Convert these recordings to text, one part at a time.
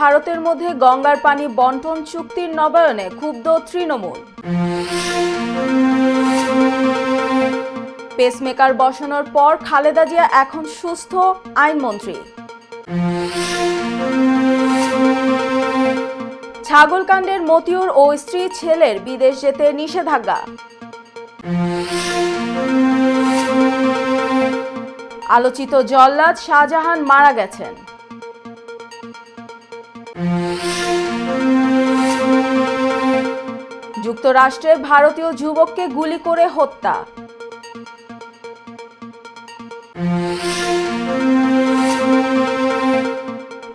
ভারতের মধ্যে গঙ্গার পানি বন্টন চুক্তির নবায়নে ক্ষুব্ধ তৃণমূল। পেসমেকার বসানোর পর খালেদা জিয়া এখন সুস্থ, আইনমন্ত্রী। ছাগলকাণ্ডের মতিউর ও স্ত্রী ছেলের বিদেশ যেতে নিষেধাজ্ঞা। আলোচিত জল্লাদ শাহজাহান মারা গেছেন। যুক্তরাষ্ট্রে ভারতীয় যুবককে গুলি করে হত্যা।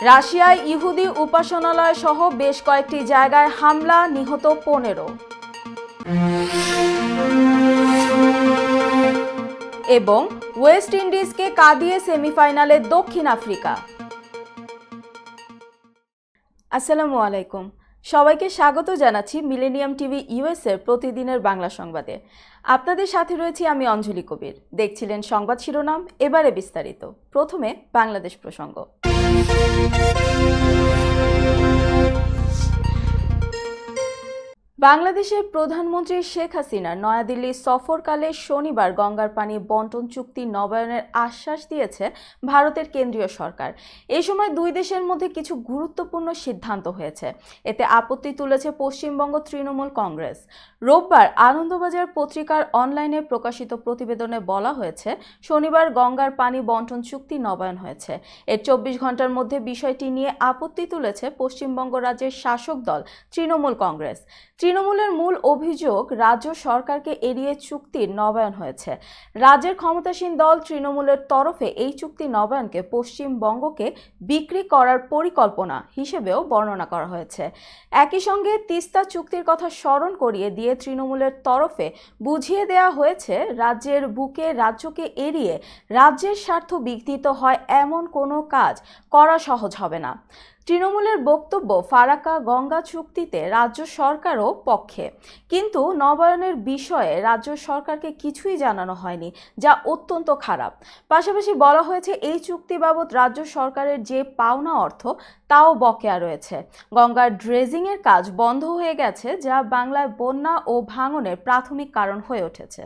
রাশিয়ায় ইহুদি উপাসনালয় সহ বেশ কয়েকটি জায়গায় হামলা, নিহত পনেরো। এবং ওয়েস্ট ইন্ডিজকে কাঁদিয়ে সেমিফাইনালে দক্ষিণ আফ্রিকা। আসসালামু আলাইকুম। সবাইকে স্বাগত জানাচ্ছি মিলেনিয়াম টিভি ইউএস এর প্রতিদিনের বাংলা সংবাদে। আপনাদের সাথে রয়েছি আমি অঞ্জলি কবির। দেখছিলেন সংবাদ শিরোনাম, এবারে বিস্তারিত। প্রথমে বাংলাদেশ প্রসঙ্গ। বাংলাদেশের প্রধানমন্ত্রী শেখ হাসিনা নয়াদিল্লি সফরকালে শনিবার গঙ্গার পানি বন্টন চুক্তি নবায়নের আশ্বাস দিয়েছে ভারতের কেন্দ্রীয় সরকার। এই সময় দুই দেশের মধ্যে কিছু গুরুত্বপূর্ণ সিদ্ধান্ত হয়েছে। এতে আপত্তি তুলেছে পশ্চিমবঙ্গ তৃণমূল কংগ্রেস। রোববার আনন্দবাজার পত্রিকার অনলাইনে প্রকাশিত প্রতিবেদনে বলা হয়েছে, শনিবার গঙ্গার পানি বন্টন চুক্তি নবায়ন হয়েছে। এর চব্বিশ ঘণ্টার মধ্যে বিষয়টি নিয়ে আপত্তি তুলেছে পশ্চিমবঙ্গ রাজ্যের শাসক দল তৃণমূল কংগ্রেস। তৃণমূলের মূল অভিযোগ, রাজ্য সরকারকে এড়িয়ে চুক্তির নবায়ন হয়েছে। রাজ্যের ক্ষমতাসীন দল তৃণমূলের তরফে এই চুক্তি নবায়নকে পশ্চিমবঙ্গকে বিক্রি করার পরিকল্পনা হিসেবেও বর্ণনা করা হয়েছে। একই সঙ্গে তিস্তা চুক্তির কথা স্মরণ করিয়ে দিয়ে তৃণমূলের তরফে বুঝিয়ে দেওয়া হয়েছে, রাজ্যের বুকে রাজ্যকে এড়িয়ে রাজ্যের স্বার্থ বিঘ্নিত হয় এমন কোনো কাজ করা সহজ হবে না। তৃণমূলের বক্তব্য ফারাকা গঙ্গা চুক্তিতে রাজ্য সরকারও পক্ষে। কিন্তু নবায়নের বিষয়ে রাজ্য সরকারকে কিছুই জানানো হয়নি, যা অত্যন্ত খারাপ। পাশাপাশি বলা হয়েছে, এই চুক্তি বাবদ রাজ্য সরকারের যে পাওনা অর্থ, তাও বকেয়া রয়েছে। গঙ্গার ড্রেজিংয়ের কাজ বন্ধ হয়ে গেছে, যা বাংলায় বন্যা ও ভাঙনের প্রাথমিক কারণ হয়ে উঠেছে।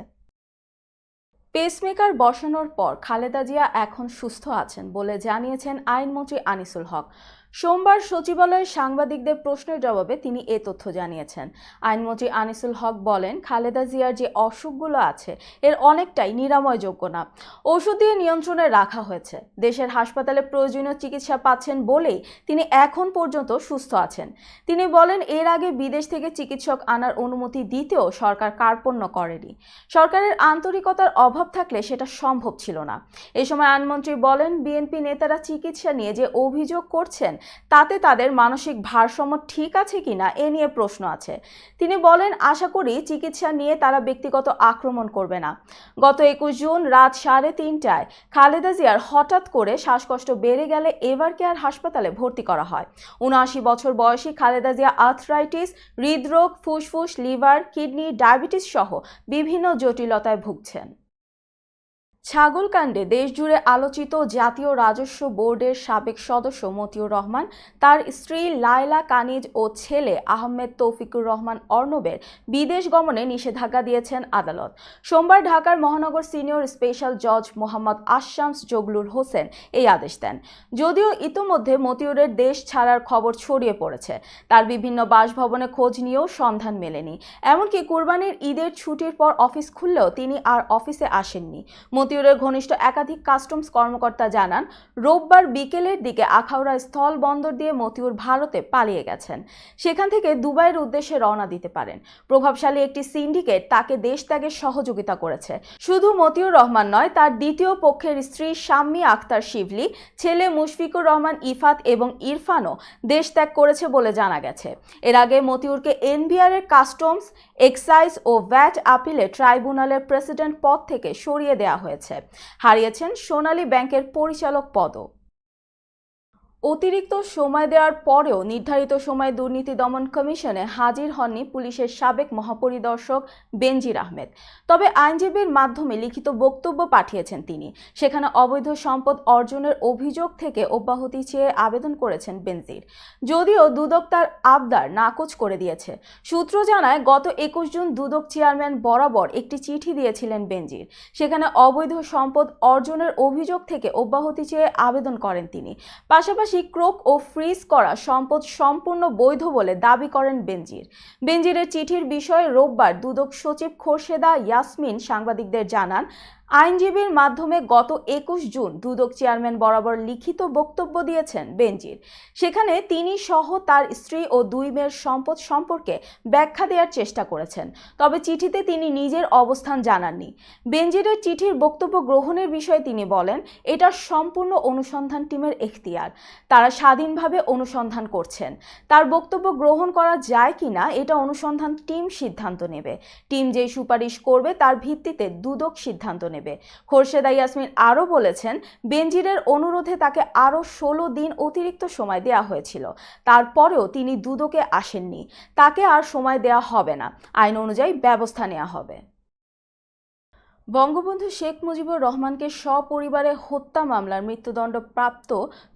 পেসমেকার বসানোর পর খালেদা জিয়া এখন সুস্থ আছেন বলে জানিয়েছেন আইনমন্ত্রী আনিসুল হক। সোমবার সচিবালয়ে সাংবাদিকদের প্রশ্নের জবাবে তিনি এ তথ্য জানিয়েছেন। আইনমন্ত্রী আনিসুল হক বলেন, খালেদা জিয়ার যে অসুখগুলো আছে, এর অনেকটাই নিরাময়যোগ্য না। ওষুধ দিয়ে নিয়ন্ত্রণে রাখা হয়েছে। দেশের হাসপাতালে প্রয়োজনীয় চিকিৎসা পাচ্ছেন বলেই তিনি এখন পর্যন্ত সুস্থ আছেন। তিনি বলেন, এর আগে বিদেশ থেকে চিকিৎসক আনার অনুমতি দিতেও সরকার কার্পণ্য করেনি। সরকারের আন্তরিকতার অভাব থাকলে সেটা সম্ভব ছিল না। এ সময় আইনমন্ত্রী বলেন, বিএনপি নেতারা চিকিৎসা নিয়ে যে অভিযোগ করছেন তাতে তাদের মানসিক ভারসাম্য ঠিক আছে কিনা এ নিয়ে প্রশ্ন আছে। তিনি বলেন, আশা করি চিকিৎসা নিয়ে তারা ব্যক্তিগত আক্রমণ করবে না। গত একুশ জুন রাত সাড়ে তিনটায় খালেদা জিয়ার হঠাৎ করে শ্বাসকষ্ট বেড়ে গেলে এভার কেয়ার হাসপাতালে ভর্তি করা হয়? উনআশি বছর বয়সী খালেদা জিয়া আর্থরাইটিস, হৃদরোগ, ফুসফুস, লিভার, কিডনি, ডায়াবেটিস সহ বিভিন্ন জটিলতায় ভুগছেন। ছাগলকাণ্ডে দেশজুড়ে আলোচিত জাতীয় রাজস্ব বোর্ডের সাবেক সদস্য মতিউর রহমান, তার স্ত্রী লায়লা কানিজ ও ছেলে আহমেদ তৌফিকুর রহমান অর্ণবের বিদেশ গমনে নিষেধাজ্ঞা দিয়েছেন আদালত। সোমবার ঢাকার মহানগর সিনিয়র স্পেশাল জজ মোহাম্মদ আশামস জগলুর হোসেন এই আদেশ দেন। যদিও ইতোমধ্যে মতিউরের দেশ ছাড়ার খবর ছড়িয়ে পড়েছে, তার বিভিন্ন বাসভবনে খোঁজ নিয়েও সন্ধান মেলেনি। এমনকি কুরবানির ঈদের ছুটির পর অফিস খুললেও তিনি আর অফিসে আসেননি। মতিউরের ঘনিষ্ঠ একাধিক কাস্টমস কর্মকর্তা জানান, রোববার বিকেলের দিকে আখাউড়া স্থল বন্দর দিয়ে মতিউর ভারতে পালিয়ে গেছেন। সেখান থেকে দুবাইয়ের উদ্দেশ্যে রওনা দিতে পারেন। প্রভাবশালী একটি সিন্ডিকেট তাকে দেশ ত্যাগের সহযোগিতা করেছে। শুধু মতিউর রহমান নয়, তার দ্বিতীয় পক্ষের স্ত্রী শাম্মী আক্তার শিবলি, ছেলে মুশফিকুর রহমান ইফাত এবং ইরফানও দেশ ত্যাগ করেছে বলে জানা গেছে। এর আগে মতিউরকে এনবিআর এর কাস্টমস এক্সাইজ ও ভ্যাট আপিলে ট্রাইব্যুনালের প্রেসিডেন্ট পদ থেকে সরিয়ে দেওয়া হয়েছে। হারিয়েছেন সোনালী ব্যাংকের পরিচালক পদও। অতিরিক্ত সময় দেওয়ার পরেও নির্ধারিত সময় দুর্নীতি দমন কমিশনে হাজির হননি পুলিশের সাবেক মহাপরিদর্শক বেনজির আহমেদ। তবে আইনজীবীর মাধ্যমে লিখিত বক্তব্য পাঠিয়েছেন তিনি। সেখানে অবৈধ সম্পদ অর্জনের অভিযোগ থেকে অব্যাহতি চেয়ে আবেদন করেছেন বেনজির। যদিও দুদক তার আবদার নাকচ করে দিয়েছে। সূত্র জানায়, গত একুশ জুন দুদক চেয়ারম্যান বরাবর একটি চিঠি দিয়েছিলেন বেনজির। সেখানে অবৈধ সম্পদ অর্জনের অভিযোগ থেকে অব্যাহতি চেয়ে আবেদন করেন তিনি। পাশাপাশি ক্রোক ও ফ্রিজ করা সম্পদ সম্পূর্ণ বৈধ বলে দাবি করেন বেনজির। বেনজিরের চিঠির বিষয়ে রোববার দুদক সচিব খোরশেদা ইয়াসমিন সাংবাদিকদের জানান আইনজীবীর মাধ্যমে গত একুশ জুন দুদক চেয়ারম্যান বরাবর লিখিত বক্তব্য দিয়েছেন বেনজির। সেখানে তিনি সহ তার স্ত্রী ও দুই মেয়ের সম্পদ সম্পর্কে ব্যাখ্যা দেওয়ার চেষ্টা করেছেন, তবে চিঠিতে তিনি নিজের অবস্থান জানাননি। বেনজিরের চিঠির বক্তব্য গ্রহণের বিষয়ে তিনি বলেন, এটা সম্পূর্ণ অনুসন্ধান টিমের এখতিয়ার। তারা স্বাধীনভাবে অনুসন্ধান করছেন। তার বক্তব্য গ্রহণ করা যায় কিনা এটা অনুসন্ধান টিম সিদ্ধান্ত নেবে। টিম যেই সুপারিশ করবে তার ভিত্তিতে দুদক সিদ্ধান্ত নেবে। খোরশেদা ইয়াসমিন আরও বলেছেন, বেনজিরের অনুরোধে তাকে আরও ষোলো দিন অতিরিক্ত সময় দেওয়া হয়েছিল। তারপরেও তিনি দুদকে আসেননি। তাকে আর সময় দেওয়া হবে না। আইন অনুযায়ী ব্যবস্থা নেওয়া হবে। বঙ্গবন্ধু শেখ মুজিবুর রহমানকে সপরিবারে হত্যা মামলার মৃত্যুদণ্ড প্রাপ্ত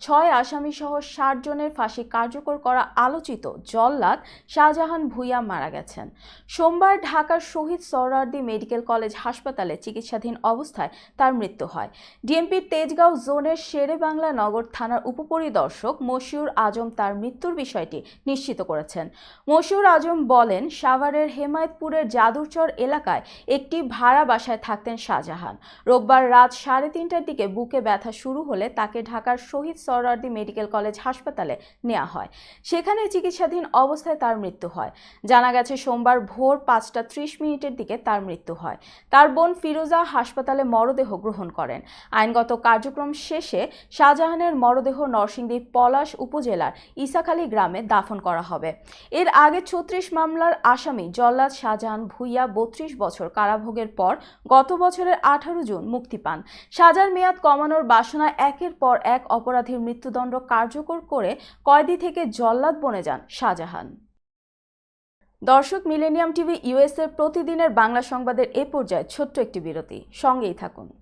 ছয় আসামি সহ ষাট জনের ফাঁসি কার্যকর করা আলোচিত জল্লাদ শাহজাহান ভুইয়া মারা গেছেন। সোমবার ঢাকার শহীদ সহরার্দি মেডিকেল কলেজ হাসপাতালে চিকিৎসাধীন অবস্থায় তার মৃত্যু হয়। ডিএমপির তেজগাঁও জোনের শেরে বাংলা নগর থানার উপপরিদর্শক মশিউর আজম তার মৃত্যুর বিষয়টি নিশ্চিত করেছেন। মশিউর আজম বলেন, সাভারের হেমায়তপুরের জাদুরচর এলাকায় একটি ভাড়া বাসায় থাকতেন শাহজাহান। রোববার রাত সাড়ে তিনটার দিকে বুকে ব্যথা শুরু হলে তাকে ঢাকার শহীদ সরার্দি মেডিকেল কলেজ হাসপাতালে নেওয়া হয়। সেখানে চিকিৎসাধীন অবস্থায় তার মৃত্যু হয়। জানা গেছে, সোমবার ভোর পাঁচটা ত্রিশ মিনিটের দিকে তার মৃত্যু হয়। তার বোন ফিরোজা হাসপাতালে মরদেহ গ্রহণ করেন। আইনগত কার্যক্রম শেষে শাহজাহানের মরদেহ নরসিংদী পলাশ উপজেলার ইসাখালী গ্রামে দাফন করা হবে। এর আগে ছত্রিশ মামলার আসামি জল্লাদ শাহজাহান ভুইয়া বত্রিশ বছর কারাভোগের পর গত বছরের আঠারো জুন মুক্তি পান। সাজার মেয়াদ কমানোর বাসনায় একের পর এক অপরাধীর মৃত্যুদণ্ড কার্যকর করে কয়েদি থেকে জল্লাদ বনে যান শাহজাহান। দর্শক, মিলেনিয়াম টিভি ইউএস এর প্রতিদিনের বাংলা সংবাদের এ পর্যায়ে ছোট্ট একটি বিরতি। সঙ্গেই থাকুন।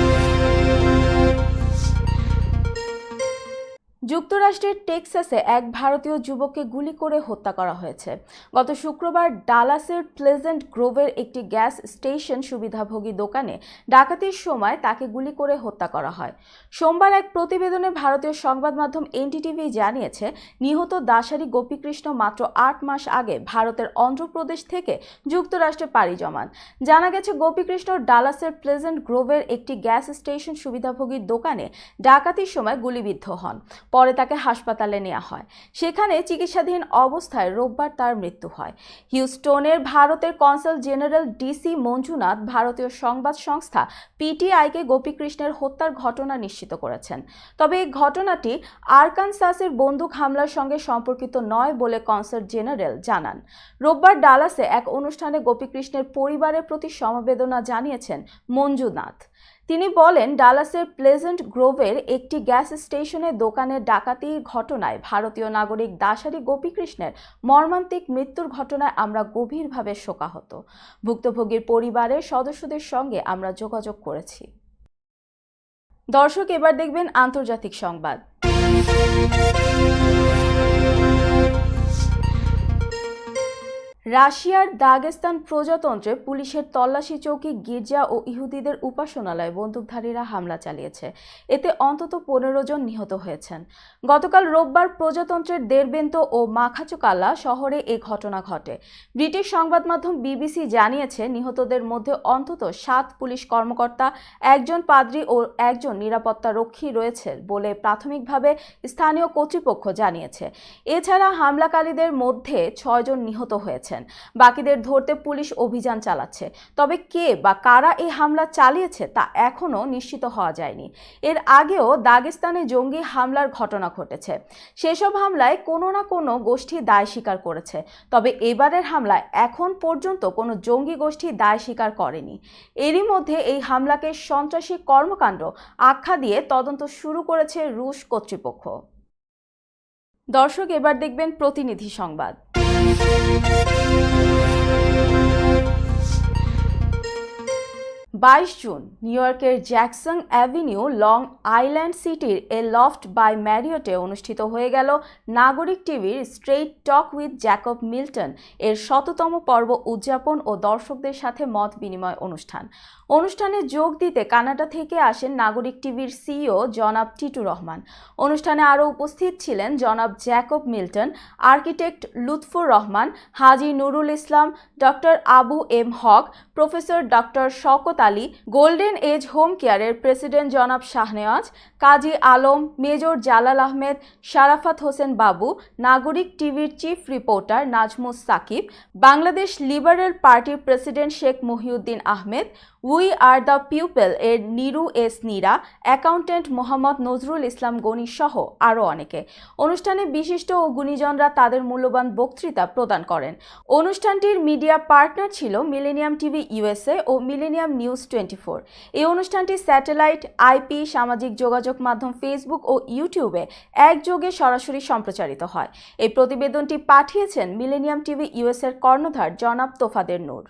যুক্তরাষ্ট্রের টেক্সাসে এক ভারতীয় যুবককে গুলি করে হত্যা করা হয়েছে। গত শুক্রবার ডালাসের প্লেজেন্ট গ্রোভের একটি গ্যাস স্টেশন সুবিধাভোগী দোকানে ডাকাতির সময় তাকে গুলি করে হত্যা করা হয়। সোমবার এক প্রতিবেদনে ভারতীয় সংবাদ মাধ্যম এনটিটিভি জানিয়েছে, নিহত দাসারি গোপীকৃষ্ণ মাত্র আট মাস আগে ভারতের অন্ধ্রপ্রদেশ থেকে যুক্তরাষ্ট্রে পাড়ি জমান। জানা গেছে, গোপীকৃষ্ণ ডালাসের প্লেজেন্ট গ্রোভের একটি গ্যাস স্টেশন সুবিধাভোগীর দোকানে ডাকাতির সময় গুলিবিদ্ধ হন। পরে তাকে হাসপাতালে নেওয়া হয়। সেখানে চিকিৎসাধীন অবস্থায় রোববার তার মৃত্যু হয়। হিউস্টনের ভারতের কনসাল জেনারেল ডিসি মঞ্জুনাথ ভারতীয় সংবাদ সংস্থা পিটিআইকে গোপীকৃষ্ণের হত্যার ঘটনা নিশ্চিত করেছেন। তবে এই ঘটনাটি আরকানসাসের বন্দুক হামলার সঙ্গে সম্পর্কিত নয় বলে কনসাল জেনারেল জানান। রোববার ডালাসে এক অনুষ্ঠানে গোপীকৃষ্ণের পরিবারের প্রতি সমবেদনা জানিয়েছেন মঞ্জুনাথ। তিনি বলেন, ডালাসের প্লেজেন্ট গ্রোভের একটি গ্যাস স্টেশনে দোকানের ডাকাতির ঘটনায় ভারতীয় নাগরিক দাসারি গোপীকৃষ্ণের মর্মান্তিক মৃত্যুর ঘটনায় আমরা গভীরভাবে শোকাহত। ভুক্তভোগীর পরিবারের সদস্যদের সঙ্গে আমরা যোগাযোগ করেছি। দর্শক, এবার দেখবেন আন্তর্জাতিক সংবাদ। রাশিয়ার দাগেস্তান প্রজাতন্ত্রে পুলিশের তল্লাশি চৌকি, গির্জা ও ইহুদিদের উপাসনালয়ে বন্দুকধারীরা হামলা চালিয়েছে। এতে অন্তত পনেরো জন নিহত হয়েছেন। গতকাল রোববার প্রজাতন্ত্রের দেরবেন্ত ও মাখাচুকালা শহরে এ ঘটনা ঘটে। ব্রিটিশ সংবাদ মাধ্যম বিবিসি জানিয়েছে, নিহতদের মধ্যে অন্তত সাত পুলিশ কর্মকর্তা, একজন পাদ্রী ও একজন নিরাপত্তা রক্ষী রয়েছে বলে প্রাথমিকভাবে স্থানীয় কর্তৃপক্ষ জানিয়েছে। এছাড়া হামলাকারীদের মধ্যে ছয়জন নিহত হয়েছেন বাকিদের ধরতে পুলিশ অভিযান চালাচ্ছে। তবে কে বা কারা এই হামলা চালিয়েছে তা এখনও নিশ্চিত হওয়া যায়নি। এর আগেও দাগেস্তানে জঙ্গি হামলার ঘটনা ঘটেছে। সেসব হামলায় কোনো না কোনো গোষ্ঠী দায় স্বীকার করেছে। তবে এবারের হামলায় এখন পর্যন্ত কোনো জঙ্গি গোষ্ঠী দায় স্বীকার করেনি। এরই মধ্যে এই হামলাকে সন্ত্রাসী কর্মকাণ্ড আখ্যা দিয়ে তদন্ত শুরু করেছে রুশ কর্তৃপক্ষ। দর্শক, এবার দেখবেন প্রতিনিধি সংবাদ। বাইশ জুন, নিউ ইয়র্কের জ্যাকসন অ্যাভিনিউ, লং আইল্যান্ড সিটির এ লফট বাই ম্যারিয়টে অনুষ্ঠিত হয়ে গেল নাগরিক টিভির straight talk with Jacob Milton এর শততম পর্ব উদযাপন ও দর্শকদের সাথে মত বিনিময় অনুষ্ঠান। অনুষ্ঠানে যোগ দিতে কানাডা থেকে আসেন নাগরিক টিভির সিইও জনাব টিটু রহমান। অনুষ্ঠানে আরও উপস্থিত ছিলেন জনাব Jacob Milton, architect Lutfur Rahman, Haji Nurul Islam, doctor Abu M Haque, professor doctor Shawkat Ali, golden age home কেয়ারের প্রেসিডেন্ট জনাব শাহনেওয়াজ, কাজী আলম, মেজর জালাল আহমেদ, শারাফাত হোসেন বাবু, নাগরিক টিভির chief reporter Nazmus Sakib, Bangladesh liberal পার্টির প্রেসিডেন্ট শেখ মহিউদ্দিন আহমেদ আর দ্য পিউপেল এর নিরু এস নীরা অ্যাকাউন্টেন্ট মোহাম্মদ নজরুল ইসলাম গনি সহ আরও অনেকে। অনুষ্ঠানে বিশিষ্ট ও গুণীজনরা তাদের মূল্যবান বক্তৃতা প্রদান করেন। অনুষ্ঠানটির মিডিয়া পার্টনার ছিল মিলেনিয়াম টিভি ইউএসএ ও মিলেনিয়াম নিউজ টোয়েন্টি ফোর। এই অনুষ্ঠানটি স্যাটেলাইট আইপি সামাজিক যোগাযোগ মাধ্যম ফেসবুক ও ইউটিউবে একযোগে সরাসরি সম্প্রচারিত হয়। এই প্রতিবেদনটি পাঠিয়েছেন মিলেনিয়াম টিভি ইউএসএর কর্ণধার জনাব তোফাদের নূর।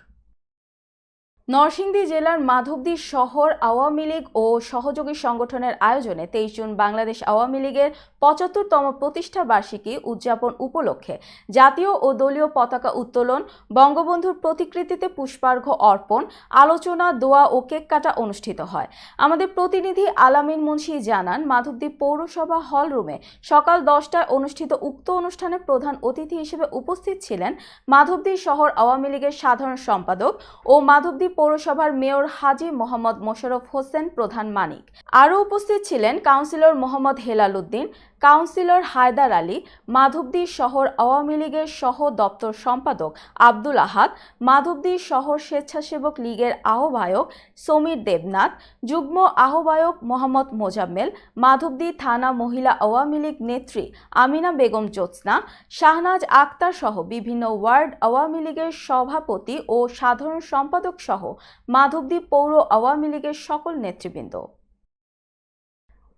নরসিংদী জেলার মাধবদী শহর আওয়ামী লীগ ও সহযোগী সংগঠনের আয়োজনে তেইশ জুন বাংলাদেশ আওয়ামী লীগের পঁচাত্তরতম প্রতিষ্ঠা বার্ষিকী উদযাপন উপলক্ষে জাতীয় ও দলীয় পতাকা উত্তোলন, বঙ্গবন্ধুর প্রতিকৃতিতে পুষ্পার্ঘ্য অর্পণ, আলোচনা, দোয়া ও কেক কাটা অনুষ্ঠিত হয়। আমাদের প্রতিনিধি আলামিন মুন্সি জানান, মাধবদী পৌরসভা হল রুমে সকাল দশটায় অনুষ্ঠিত উক্ত অনুষ্ঠানে প্রধান অতিথি হিসেবে উপস্থিত ছিলেন মাধবদী শহর আওয়ামী লীগের সাধারণ সম্পাদক ও মাধবদী পৌরসভার মেয়র হাজি মোহাম্মদ মোশারফ হোসেন প্রধান মানিক। আরও উপস্থিত ছিলেন কাউন্সিলর মোহাম্মদ হেলাল উদ্দিন কাউন্সিলর হায়দার আলী, মাধবদী শহর আওয়ামী লীগের সহ দপ্তর সম্পাদক আব্দুল আহাদ, মাধবদী শহর স্বেচ্ছাসেবক লীগের আহ্বায়ক সমীর দেবনাথ, যুগ্ম আহ্বায়ক মোহাম্মদ মোজাম্মেল, মাধবদী থানা মহিলা আওয়ামী লীগ নেত্রী আমিনা বেগম জ্যোৎস্না, শাহনাজ আক্তার সহ বিভিন্ন ওয়ার্ড আওয়ামী লীগের সভাপতি ও সাধারণ সম্পাদক সহ মাধবদী পৌর আওয়ামী লীগের সকল নেতৃবৃন্দ।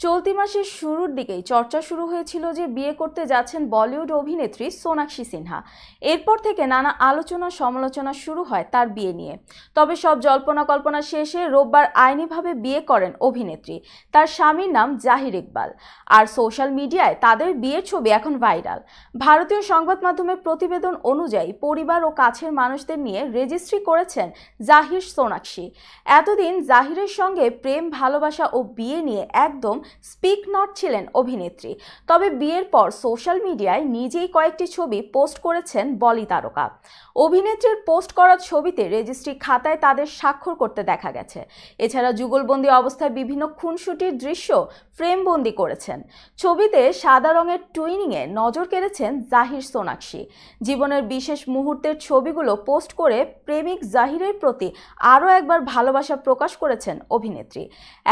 চলতি মাসের শুরুর দিকেই চর্চা শুরু হয়েছিল যে বিয়ে করতে যাচ্ছেন বলিউড অভিনেত্রী সোনাক্ষী সিনহা। এরপর থেকে নানা আলোচনা সমালোচনা শুরু হয় তার বিয়ে নিয়ে। তবে সব জল্পনা কল্পনা শেষে রোববার আইনিভাবে বিয়ে করেন অভিনেত্রী। তার স্বামীর নাম জাহির ইকবাল। আর সোশ্যাল মিডিয়ায় তাদের বিয়ের ছবি এখন ভাইরাল। ভারতীয় সংবাদ মাধ্যমের প্রতিবেদন অনুযায়ী পরিবার ও কাছের মানুষদের নিয়ে রেজিস্ট্রি করেছেন জাহির সোনাক্ষী। এতদিন জাহিরের সঙ্গে প্রেম, ভালোবাসা ও বিয়ে নিয়ে একদম স্পিক নট ছিলেন অভিনেত্রী। তবে বিয়ের পর সোশ্যাল মিডিয়ায় নিজেই কয়েকটি ছবি পোস্ট করেছেন বলি তারকা। অভিনেত্রীর পোস্ট করা ছবিতে রেজিস্ট্রি খাতায় তাদের স্বাক্ষর করতে দেখা গেছে। এছাড়া যুগলবন্দি অবস্থায় বিভিন্ন খুনসুটির দৃশ্য ফ্রেমবন্দি করেছেন। ছবিতে সাদা রঙের টুইনিংয়ে নজর কেড়েছেন জাহির সোনাক্ষী। জীবনের বিশেষ মুহূর্তের ছবিগুলো পোস্ট করে প্রেমিক জাহিরের প্রতি আরও একবার ভালোবাসা প্রকাশ করেছেন অভিনেত্রী।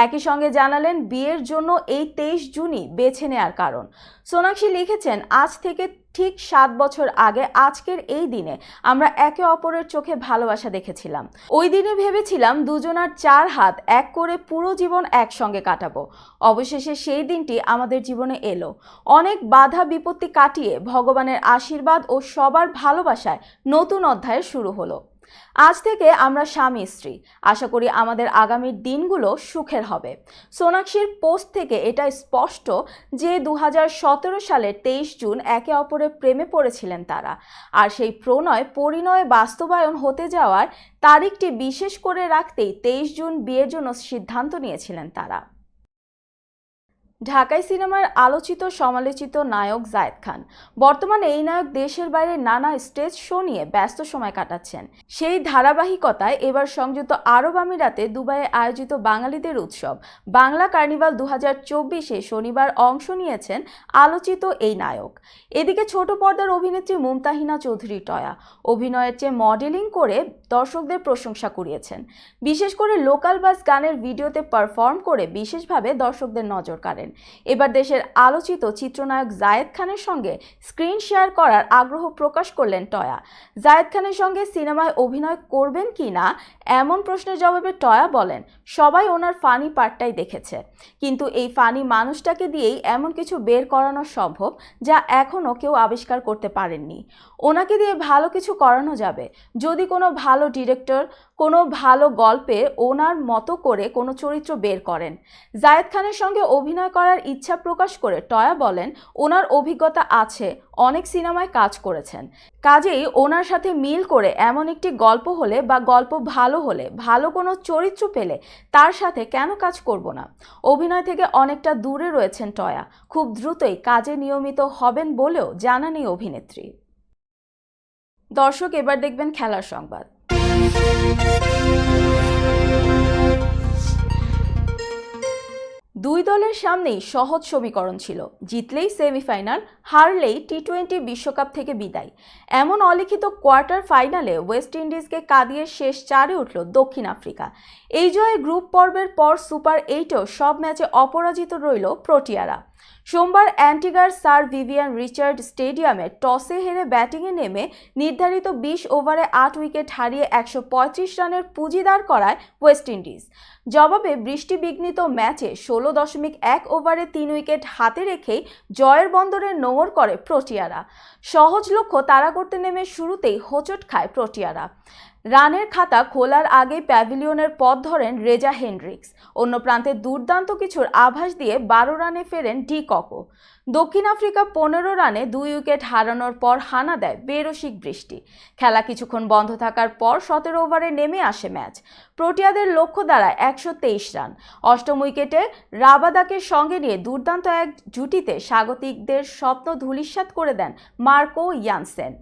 একই সঙ্গে জানালেন, বিয়ের জন্য এই তেইশ জুনই বেছে নেয়ার কারণ। সোনাক্ষী লিখেছেন, আজ থেকে ঠিক সাত বছর আগে, আজকের এই দিনে আমরা একে অপরের চোখে ভালোবাসা দেখেছিলাম। ওই দিনে ভেবেছিলাম দুজনার চার হাত এক করে পুরো জীবন একসঙ্গে কাটাবো। অবশেষে সেই দিনটি আমাদের জীবনে এলো। অনেক বাধা বিপত্তি কাটিয়ে ভগবানের আশীর্বাদ ও সবার ভালোবাসায় নতুন অধ্যায়ের শুরু হলো। আজ থেকে আমরা স্বামী স্ত্রী। আশা করি আমাদের আগামীর দিনগুলো সুখের হবে। সোনাক্ষীর পোস্ট থেকে এটা স্পষ্ট যে দু হাজার সতেরো সালের তেইশ জুন একে অপরের প্রেমে পড়েছিলেন তারা। আর সেই প্রণয়, পরিণয় বাস্তবায়ন হতে যাওয়ার তারিখটি বিশেষ করে রাখতেই তেইশ জুন বিয়ের জন্য সিদ্ধান্ত নিয়েছিলেন তারা। ঢাকাই সিনেমার আলোচিত সমালোচিত নায়ক জায়েদ খান। বর্তমানে এই নায়ক দেশের বাইরে নানা স্টেজ শো নিয়ে ব্যস্ত সময় কাটাচ্ছেন। সেই ধারাবাহিকতায় এবার সংযুক্ত আরব আমিরাতে দুবাইয়ে আয়োজিত বাঙালিদের উৎসব। বাংলা কার্নিভাল দু হাজার চব্বিশে শনিবার অংশ নিয়েছেন আলোচিত এই নায়ক। এদিকে ছোট পর্দার অভিনেত্রী মুমতাহিনা চৌধুরী টয়া অভিনয়ের চেয়ে মডেলিং করে দর্শকদের প্রশংসা কুড়িয়েছেন। বিশেষ করে লোকাল বাস গানের ভিডিওতে পারফর্ম করে বিশেষভাবে দর্শকদের নজর কাড়েন। এবার দেশের আলোচিত চিত্রনায়ক জায়েদ খানের সঙ্গে স্ক্রিন শেয়ার করার আগ্রহ প্রকাশ করলেন টয়া। জায়েদ খানের সঙ্গে সিনেমায় অভিনয় করবেন কি না, এমন প্রশ্নের জবাবে টয়া বলেন, সবাই ওনার ফানি পার্টটাই দেখেছে। কিন্তু এই ফানি মানুষটাকে দিয়েই এমন কিছু বের করানো সম্ভব যা এখনও কেউ আবিষ্কার করতে পারেননি। ওনাকে দিয়ে ভালো কিছু করানো যাবে। যদি কোনো ভালো ডিরেক্টর কোনো ভালো গল্পে ওনার মতো করে কোনো চরিত্র বের করেন। জায়েদ খানের সঙ্গে অভিনয় করার ইচ্ছা প্রকাশ করে টয়া বলেন, ওনার অভিজ্ঞতা আছে, অনেক সিনেমায় কাজ করেছেন। কাজেই ওনার সাথে মিল করে এমন একটি গল্প হলে বা গল্প ভালো হলে, ভালো কোনো চরিত্র পেলে তার সাথে কেন কাজ করব না? অভিনয় থেকে অনেকটা দূরে রয়েছেন টয়া। খুব দ্রুতই কাজে নিয়মিত হবেন বলেও জানান অভিনেত্রী। দর্শক, এবার দেখবেন খেলার সংবাদ। দুই দলের সামনেই সহজ সমীকরণ ছিল। জিতলেই সেমিফাইনাল, হারলেই টি টোয়েন্টি বিশ্বকাপ থেকে বিদায়। এমন অলিখিত কোয়ার্টার ফাইনালে ওয়েস্ট ইন্ডিজকে কাঁদিয়ে শেষ চারে উঠল দক্ষিণ আফ্রিকা। এই জয়ে গ্রুপ পর্বের পর সুপার এইটেও সব ম্যাচে অপরাজিত রইল প্রোটিয়ারা। সোমবার অ্যান্টিগার স্যার ভিভিয়ান রিচার্ড স্টেডিয়ামে টসে হেরে ব্যাটিংয়ে নেমে নির্ধারিত বিশ ওভারে আট উইকেট হারিয়ে একশো পঁয়ত্রিশ রানের পুঁজি দাঁড় করায় ওয়েস্ট ইন্ডিজ। জবাবে বৃষ্টিবিঘ্নিত ম্যাচে ষোলো দশমিক এক ওভারে তিন উইকেট হাতে রেখেই জয়ের বন্দরে নোঙর করে প্রোটিয়ারা। সহজ লক্ষ্য তাড়া করতে নেমে শুরুতেই হোঁচট খায় প্রোটিয়ারা। রানের খাতা খোলার আগে প্যাভিলিয়নের পথ ধরেন রেজা হেনড্রিক্স অন্য প্রান্তে দুর্দান্ত কিছুর আভাস দিয়ে বারো রানে ফেরেন ডি ককো। দক্ষিণ আফ্রিকা পনেরো রানে দুই উইকেট হারানোর পর হানা দেয় বেরসিক বৃষ্টি। খেলা কিছুক্ষণ বন্ধ থাকার পর সতেরো ওভারে নেমে আসে ম্যাচ। প্রোটিয়াদের লক্ষ্য দাঁড়ায় একশো তেইশ রান। অষ্টম উইকেটে রাবাদাকে সঙ্গে নিয়ে দুর্দান্ত এক জুটিতে স্বাগতিকদের স্বপ্ন ধূলিসাৎ করে দেন মার্কো ইয়ানসেন।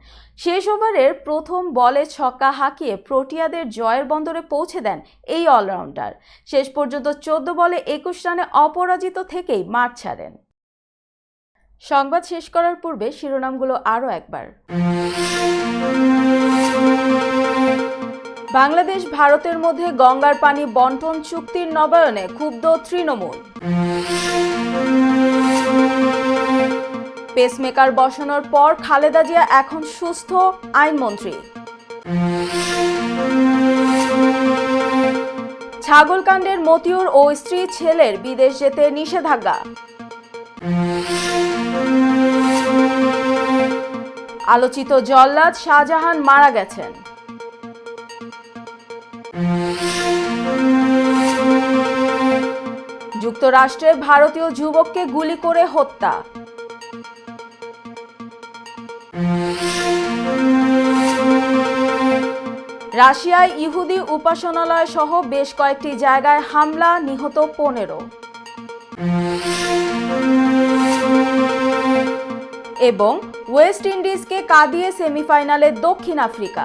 শেষ ওভারের প্রথম বলে ছক্কা হাঁকিয়ে প্রোটিয়াদের জয়ের বন্দরে পৌঁছে দেন এই অলরাউন্ডার। শেষ পর্যন্ত চোদ্দ বলে একুশ রানে অপরাজিত থেকেই মাঠ ছাড়েন। সংবাদ শেষ করার পূর্বে শিরোনামগুলো আরও একবার। বাংলাদেশ, ভারতের মধ্যে গঙ্গার পানি বন্টন চুক্তির নবায়নে ক্ষুব্ধ তৃণমূল। পেসমেকার বসানোর পর খালেদা জিয়া এখন সুস্থ, আইনমন্ত্রী। ছাগলকাণ্ডের মতিউর ও স্ত্রী ছেলের বিদেশ যেতে নিষেধাজ্ঞা। আলোচিত জল্লাদ শাহজাহান মারা গেছেন। যুক্তরাষ্ট্রে ভারতীয় যুবককে গুলি করে হত্যা। রাশিয়ায় ইহুদি উপাসনালয় সহ বেশ কয়েকটি জায়গায় হামলা, নিহত পনেরো। এবং ওয়েস্ট ইন্ডিজকে কাঁদিয়ে সেমিফাইনালে দক্ষিণ আফ্রিকা।